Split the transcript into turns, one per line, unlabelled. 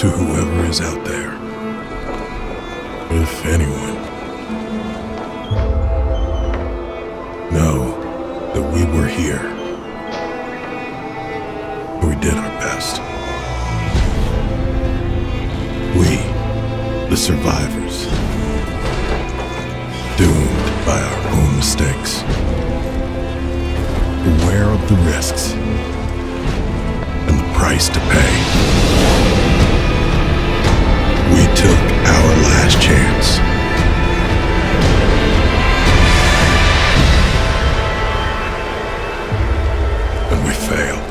to whoever is out there. If anyone. Know that we were here. We did our best. We, the survivors, doomed by our own mistakes, aware of the risks and the price to pay. fail.